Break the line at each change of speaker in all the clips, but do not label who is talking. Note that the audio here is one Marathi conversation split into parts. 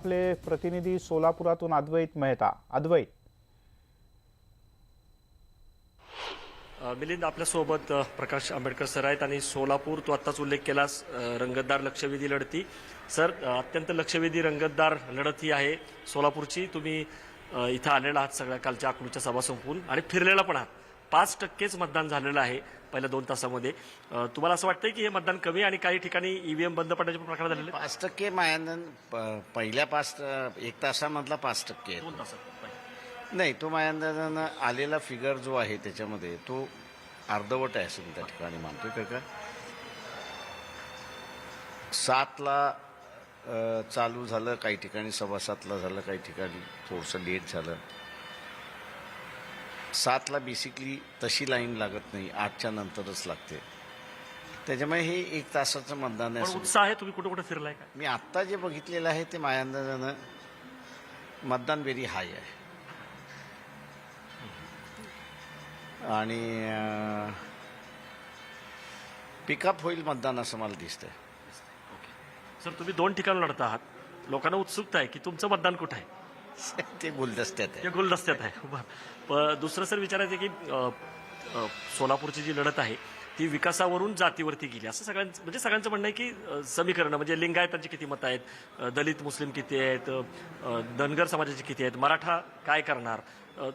आपले प्रतिनिधी सोलापुरातून अद्वैत मेहता. अद्वैत.
मिलिंद आपल्यासोबत प्रकाश आंबेडकर सर आहेत आणि सोलापूर तू आत्ताच उल्लेख केलास रंगतदार लक्षवेधी लढती. सर अत्यंत लक्षवेधी रंगतदार लढत ही आहे सोलापूरची. तुम्ही इथं आलेला आहात सगळ्या कालच्या आकडूच्या सभा संपवून आणि फिरलेला पण आहात. पाच टक्केच मतदान झालेलं आहे. पहिल्या दोन तासामध्ये तुम्हाला असं वाटतंय की हे मतदान कमी आणि काही ठिकाणी ईव्हीएम बंद पडण्याचे प्रकार झालेले?
पाच टक्के मायानंद प- पहिल्या पाच एक तासामधला पाच टक्के आहे.
दोन तासात
नाही तो मायानंदानं आलेला फिगर जो आहे त्याच्यामध्ये तो अर्धवट आहे असं मी त्या ठिकाणी मानतोय का का सातला अ, चालू झालं काही ठिकाणी सव्वा सातला झालं काही ठिकाणी थोडंसं लेट झालं सातला बेसिकली तशी लाईन लागत नाही. आठच्या नंतरच लागते. त्याच्यामुळे हे एक तासाचं मतदान आहे
उत्साह आहे तुम्ही कुठे कुठे फिरलाय का?
मी आत्ता जे बघितलेलं आहे ते मायांदाजानं मतदान व्हेरी हाय आहे. आणि पिकअप होईल मतदान असं मला दिसतंय.
सर तुम्ही दोन ठिकाणी लढता आहात. लोकांना उत्सुकता आहे की तुमचं मतदान कुठं आहे?
ते गुलदस्त्यात आहे.
या गुलदस्त्यात आहे. बरं. दुसरं सर विचारायचं आहे की सोलापूरची जी लढत आहे ती विकासावरून जातीवरती गेली. असं सगळ्यांचं म्हणजे सगळ्यांचं म्हणणं आहे की समीकरणं म्हणजे लिंगायतांची किती मतं आहेत दलित मुस्लिम किती आहेत धनगर समाजाची किती आहेत मराठा काय करणार?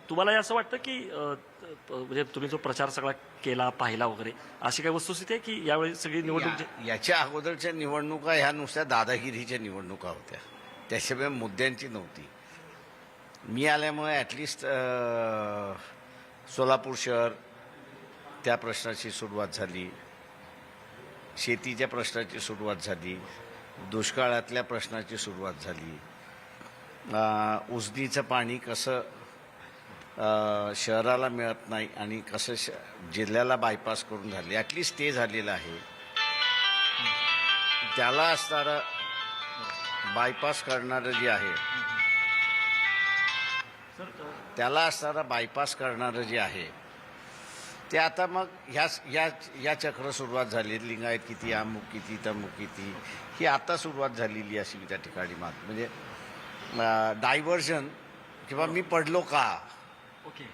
तुम्हाला असं वाटतं की त- म्हणजे तुम्ही जो प्रचार सगळा केला पाहिला वगैरे अशी काही वस्तुस्थिती आहे की यावेळी सगळी निवडणूक
याच्या अगोदरच्या निवडणुका ह्या नुसत्या दादागिरीच्या निवडणुका होत्या. त्याशिवाय मुद्द्यांची नव्हती. मी आल्यामुळे ॲटलिस्ट सोलापूर शहर त्या प्रश्नाची सुरुवात झाली. शेतीच्या प्रश्नाची सुरुवात झाली. दुष्काळातल्या प्रश्नाची सुरुवात झाली. उजनीचं पाणी कसं शहराला मिळत नाही आणि कसं श जिल्ह्याला बायपास करून झाले. ॲटलिस्ट ते झालेलं आहे. त्याला असणारं बायपास करणारं जे आहे त्याला असणारं बायपास करणारं जे आहे ते आता मग ह्या ह्या या चक्र सुरुवात झाली. लिंगायत किती अमुक किती तमुक किती ही आता सुरुवात झालेली अशी मी त्या ठिकाणी मात म्हणजे डायव्हर्जन किंवा मी पडलो का?
ओके.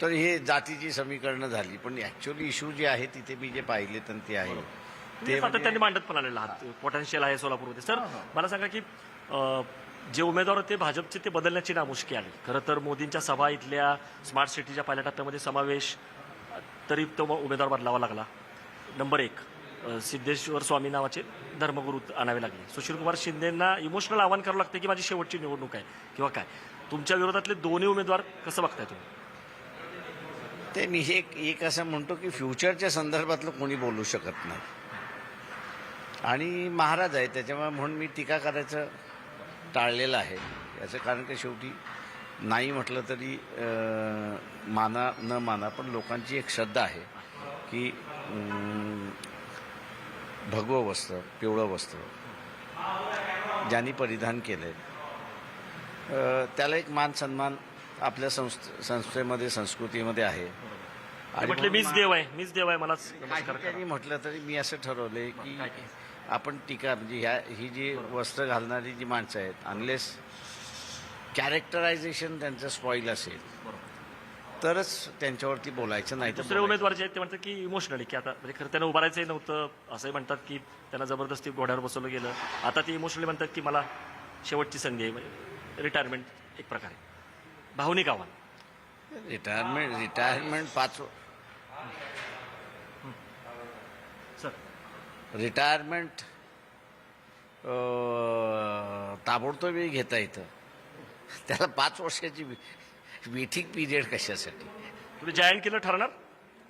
तर हे जातीची समीकरणं झाली. पण ॲक्च्युअली इश्यू जे आहे तिथे मी जे पाहिले तर ते आहे.
ते
ते
आता त्यांनी
म्हणजे
मांडत पण आलेला आहात. पोटेन्शियल आहे सोलापूरमध्ये. सर मला सांगा की जे उमेदवार होते भाजपचे ते बदलण्याची नामुष्की आली. खरं तर मोदींच्या सभा इथल्या स्मार्ट सिटीच्या पहिल्या टप्प्यामध्ये समावेश तरी तो उमेदवार बदलावा लागला. नंबर एक सिद्धेश्वर स्वामी नावाचे धर्मगुरू आणावे लागले. सुशीलकुमार शिंदेंना इमोशनल आव्हान करावं लागतं की माझी शेवटची निवडणूक आहे किंवा काय? तुमच्या विरोधातले दोन्ही उमेदवार कसं बघताय तुम्ही?
ते मी एक एक असं म्हणतो की फ्युचरच्या संदर्भातलं कोणी बोलू शकत नाही. आणि महाराज आहे त्याच्यामुळे म्हणून मी टीका करायचं टाळलेलं आहे. याचं कारण की शेवटी? नाही म्हटलं तरी माना न माना पण लोकांची एक श्रद्धा आहे की भगवं वस्त्र पिवळं वस्त्र ज्यांनी परिधान केलं त्याला एक मान सन्मान आपल्या संस्थ संस्थेमध्ये संस्कृतीमध्ये आहे.
ते म्हटले मीच देव आहे मीच देव आहे
त्यांनी म्हटलं तरी मी असं ठरवलंय की? आपण टीका म्हणजे ह्या ही जी वस्त्र घालणारी जी माणसं आहेत अनलेस कॅरेक्टरायझेशन त्यांचं स्पॉईल असेल तरच त्यांच्यावरती बोलायचं नाही तर
दुसरे उमेदवार जे आहेत ते म्हणतात की इमोशनली की आता म्हणजे खरं त्यांना उभारायचंही नव्हतं असंही म्हणतात की त्यांना जबरदस्ती घोड्यावर बसवलं गेलं. आता ते इमोशनली म्हणतात की मला शेवटची संधी आहे म्हणजे रिटायरमेंट एक प्रकारे. भावनिक आव्हान.
रिटायरमेंट रिटायरमेंट पाच रिटायरमेंट ताबडतोब घेता येतं. त्याला पाच वर्षाची वेटिंग पिरियड कशासाठी?
तुम्ही जायंट किलर ठरणार?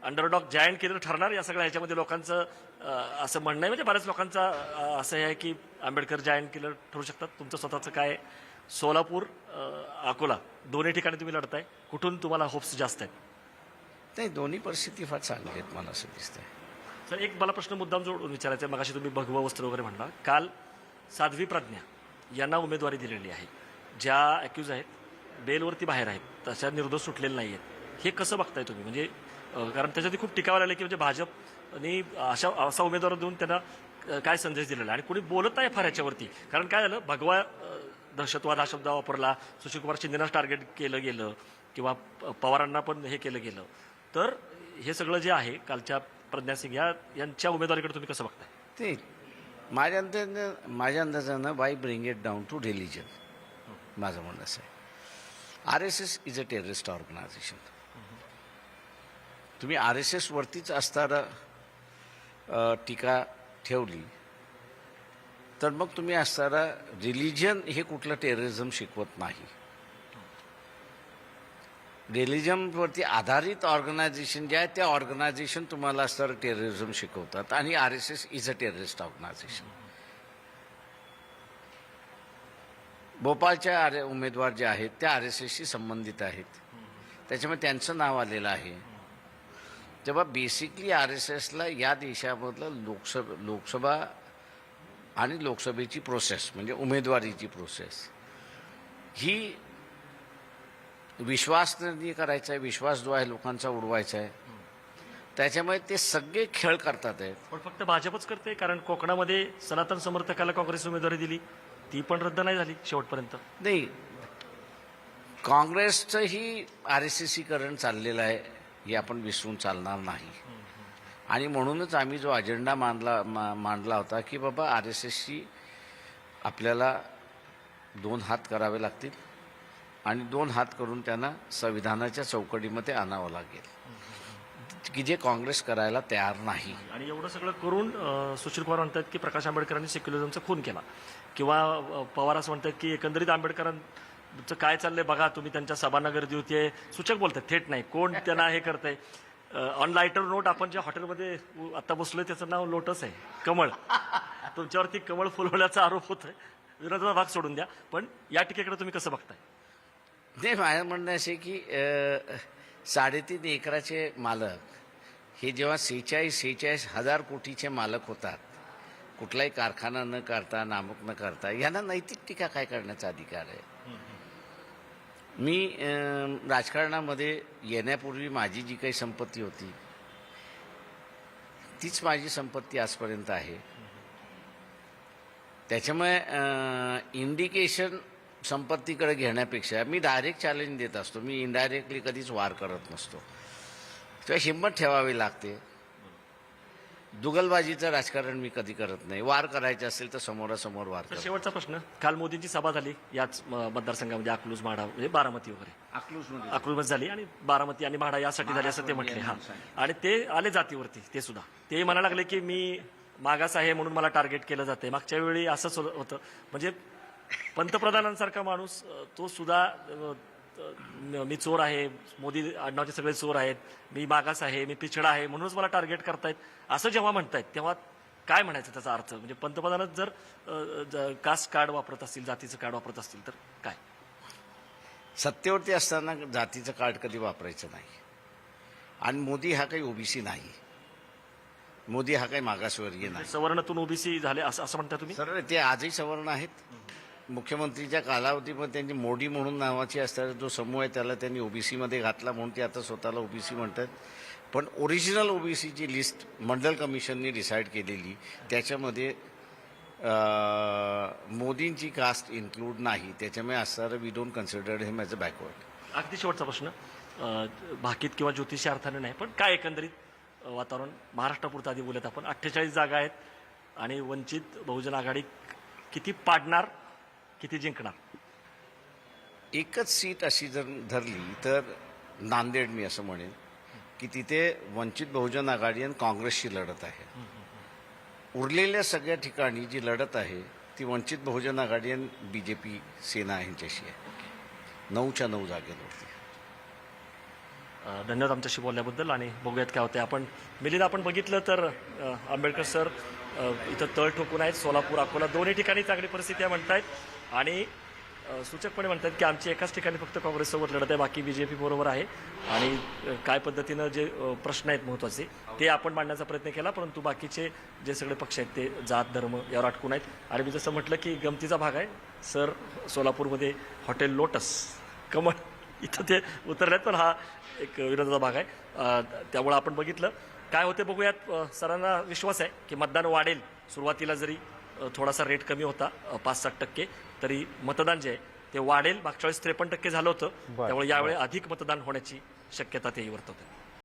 अंडरडॉग जायंट किलर ठरणार? या सगळ्या ह्याच्यामध्ये लोकांचं असं म्हणणं आहे? म्हणजे बऱ्याच लोकांचं असं आहे की आंबेडकर जायंट किलर ठरू शकतात. तुमचं स्वतःचं काय सोलापूर अकोला दोन्ही ठिकाणी तुम्ही लढताय. कुठून तुम्हाला होप्स जास्त आहेत?
नाही दोन्ही परिस्थिती फार चांगली आहेत मला असं दिसतंय.
सर एक मला प्रश्न मुद्दाम जोडून विचारायचा आहे. मगाशी तुम्ही भगवा वस्त्र वगैरे म्हणला. काल साध्वी प्रज्ञा यांना उमेदवारी दिलेली आहे. ज्या ॲक्युज आहेत बेलवरती बाहेर आहेत तशा निर्दोष सुटलेले नाही आहेत हे कसं बघताय तुम्ही? म्हणजे कारण त्याच्यात खूप टिकावं आलं की म्हणजे भाजपने अशा असा उमेदवार देऊन त्यांना काय संदेश दिलेला आहे? आणि कोणी बोलत नाही फार याच्यावरती. कारण काय झालं? भगवा दहशतवाद हा शब्द वापरला. सुशीलकुमार शिंदेनाच टार्गेट केलं गेलं. किंवा प- पवारांना पण हे केलं गेलं. तर हे सगळं जे आहे कालच्या प्रज्ञासिंग ह्या या यांच्या उमेदवारीकडे तुम्ही कसं बघताय?
ते माझ्या अंदाजानं माझ्या अंदाजानं why bring it down to religion माझं म्हणणं असं आहे. R S S is a terrorist organisation तुम्ही आर एस एसवरतीच असताना टीका ठेवली तर मग तुम्ही असताना रिलिजन हे कुठलं टेररिझम शिकवत नाही. रिलिजनवरती आधारित ऑर्गनायझेशन जे आहे त्या ऑर्गनायझेशन तुम्हाला सर टेररिझम शिकवतात आणि R S S is a terrorist organisation. भोपाळच्या आर उमेदवार जे आहेत त्या आर एस एसशी संबंधित आहेत. त्याच्यामुळे त्यांचं नाव आलेलं आहे. तेव्हा बेसिकली आर एस एसला या देशामधलं लोकसभा लोकसभा आणि लोकसभेची प्रोसेस म्हणजे उमेदवारीची प्रोसेस ही विश्वास करायचा आहे विश्वास जो आहे लोकांचा उडवायचा आहे. त्याच्यामुळे ते सगळे खेळ करतात आहेत.
पण फक्त भाजपच करते कारण कोकणामध्ये सनातन समर्थकाला काँग्रेस उमेदवारी दिली ती पण रद्द नाही झाली शेवटपर्यंत.
नाही काँग्रेसचंही आर एस एसीकरण चाललेलं आहे हे आपण विसरून चालणार नाही. आणि म्हणूनच आम्ही जो अजेंडा मांडला मा मांडला होता की बाबा आर एस एसची आपल्याला दोन हात करावे लागतील. आणि दोन हात करून त्यांना संविधानाच्या चौकटीमध्ये आणावं लागेल. की जे काँग्रेस करायला तयार नाही.
आणि एवढं सगळं करून सुशील पवार म्हणतात की प्रकाश आंबेडकरांनी सेक्युलरिझमचा खून केला. किंवा पवार असं म्हणतात की एकंदरीत आंबेडकरांचं काय चाललंय बघा तुम्ही त्यांच्या सभांना गर्दी होती सूचक बोलतात थेट नाही. कोण त्यांना हे करतंय? ऑन लायटर नोट आपण ज्या हॉटेलमध्ये आता बसलोय त्याचं नाव लोटस आहे. कमळ. तुमच्यावरती कमळ फुलवण्याचा आरोप होत आहे विरोधाचा भाग सोडून द्या. पण या टीकेकडे तुम्ही कसं बघताय?
नाही माझं म्हणणं असे की साडेतीन एकराचे मालक हे जेव्हा सेहेचाळीस सेहेचाळीस हजार कोटीचे मालक होतात कुठलाही कारखाना न करता नामक न करता यांना नैतिक टीका काय करण्याचा अधिकार आहे? मी राजकारणामध्ये येण्यापूर्वी माझी जी काही संपत्ती होती तीच माझी संपत्ती आजपर्यंत आहे. त्याच्यामुळे इंडिकेशन संपत्तीकडे घेण्यापेक्षा मी डायरेक्ट चॅलेंज देत असतो. मी इनडायरेक्टली कधीच वार करत नसतो. तेव्हा हिंमत ठेवावी लागते. दुगलबाजीचं राजकारण मी कधी करत नाही. वार करायचे असेल तर समोरासमोर वार
तर
करतो.
शेवटचा प्रश्न काल मोदींची सभा झाली याच मतदारसंघामध्ये अकलूज माढा म्हणजे बारामती वगैरे. अकलूजमध्ये झाली आणि बारामती आणि म्हाडा यासाठी झाली असं ते म्हटले हा. आणि ते आले जातीवरती ते सुद्धा. ते म्हणायला लागले की मी मागास आहे म्हणून मला टार्गेट केलं जाते मागच्या वेळी असंच होतं. म्हणजे पंतप्रधानांसारखा माणूस तो सुद्धा मी चोर आहे मोदी आडनावचे सगळे चोर आहेत मी मागास आहे मी पिछडा आहे म्हणूनच मला टार्गेट करतायत. असं जेव्हा म्हणतायत तेव्हा काय म्हणायचं त्याचा अर्थ? म्हणजे पंतप्रधानच जर कास्ट कार्ड वापरत असतील जातीचं कार्ड वापरत असतील तर काय?
सत्तेवरती असताना जातीचं कार्ड कधी वापरायचं नाही. आणि मोदी हा काही ओबीसी नाही. मोदी हा काही मागासवर्गीय नाही.
सवर्णातून ओबीसी झाले असं असं म्हणता तुम्ही?
सरळ ते आजही सवर्ण आहेत. मुख्यमंत्रीच्या कालावधीमध्ये त्यांची मोडी म्हणून नावाची असणारा जो समूह आहे त्याला त्यांनी ओबीसीमध्ये घातला म्हणून ते आता स्वतःला ओबीसी म्हणतात. पण ओरिजिनल ओबीसीची लिस्ट मंडल कमिशनने डिसाईड केलेली त्याच्यामध्ये मोदींची कास्ट इन्क्लूड नाही. त्याच्यामुळे असणारं we don't consider him as a backward
अगदी शेवटचा प्रश्न. भाकीत किंवा ज्योतिषी अर्थाने नाही पण काय एकंदरीत वातावरण? महाराष्ट्रापुरतं आधी बोलत आपण. अठ्ठेचाळीस जागा आहेत आणि वंचित बहुजन आघाडी किती पाडणार? किती जिंकणार?
एकच सीट अशी जर धरली तर नांदेड मी असं म्हणेन की तिथे वंचित बहुजन आघाडी आणि काँग्रेसची लढत आहे. उरलेल्या सगळ्या ठिकाणी जी लढत आहे ती वंचित बहुजन आघाडी आणि बी जे पी सेना यांच्याशी आहे. नऊच्या नऊ जागेवरती.
धन्यवाद आमच्याशी बोलल्याबद्दल आणि बघूयात काय होते आपण मिलिंद आपण बघितलं तर आंबेडकर सर इथं तळ ठोकून आहेत. सोलापूर अकोला दोन्ही ठिकाणी चांगली परिस्थिती आहे म्हणतायत. आणि सूचकपणे म्हणतात की आमची एकाच ठिकाणी फक्त काँग्रेससोबत लढत आहे. बाकी बी जे पी बरोबर आहे. आणि काय पद्धतीनं जे प्रश्न आहेत महत्त्वाचे ते आपण मांडण्याचा प्रयत्न केला परंतु बाकीचे जे सगळे पक्ष आहेत ते जात धर्म यावर अटकून आहेत. आणि मी जसं म्हटलं की गमतीचा भाग आहे. सर सोलापूरमध्ये हॉटेल लोटस कमळ इथं ते उतरल्यात पण हा एक विरोधाचा भाग आहे. त्यामुळं आपण बघितलं. काय होते बघूयात सरांना विश्वास आहे की मतदान वाढेल. सुरुवातीला जरी थोडासा रेट कमी होता पाच सात टक्के तरी मतदान जे आहे ते वाढेल. मागच्या वेळेस त्रेपन्न टक्के झालं होतं. त्यामुळे यावेळी अधिक मतदान होण्याची शक्यता तेही वर्तवते.